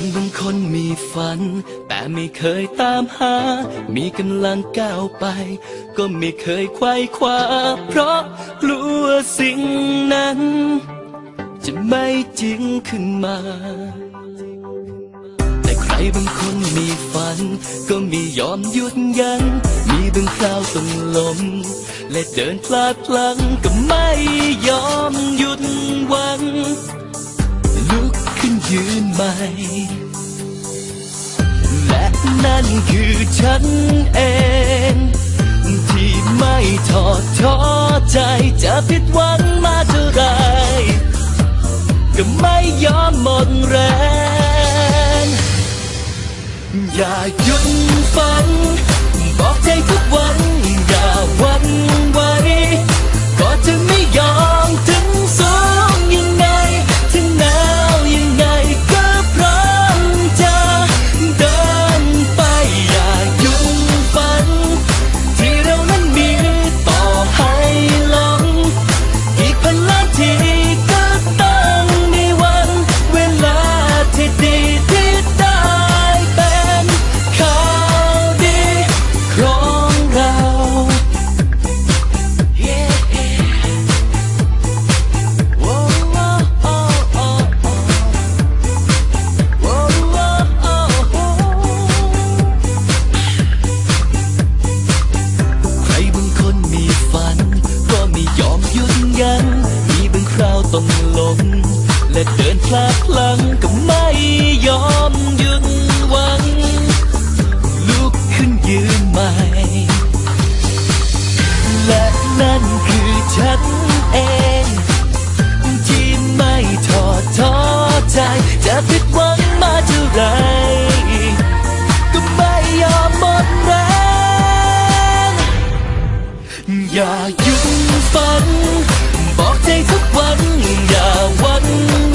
คนบางคนมีฝัน แต่ไม่เคยตามหา มีกำลังก้าวไป ก็ไม่เคยไขว้คว้า เพราะกลัวสิ่งนั้น จะไม่จริงขึ้นมาแต่ใครบางคนมีฝัน ก็ไม่ยอมหยุดยันมีบางคราวต้องล้มและเดินพลาดพลั้งก็ไม่ยอมหยุดหวัง ยืนใหม่ และนั่นคือฉันเอง ที่ไม่ทอดท้อใจจะผิดหวังมาเท่าไร ก็ไม่ยอมหมดแรง อย่าหยุดฝัน บอกใจทุกวัน อย่าหวันไหวก็จะไม่ย คราวต้องลง และเดินพลาดพลั้งก็ไม่ยอมหยุดหวัง ลุกขึ้นยืนใหม่ และนั่นคือฉันเอง ที่ไม่ทอดท้อใจ จะผิดหวังมาเท่าไร ก็ไม่ยอมหมดแรงอย่าหยุดฝัน bỏ tay thức vấn và vấn.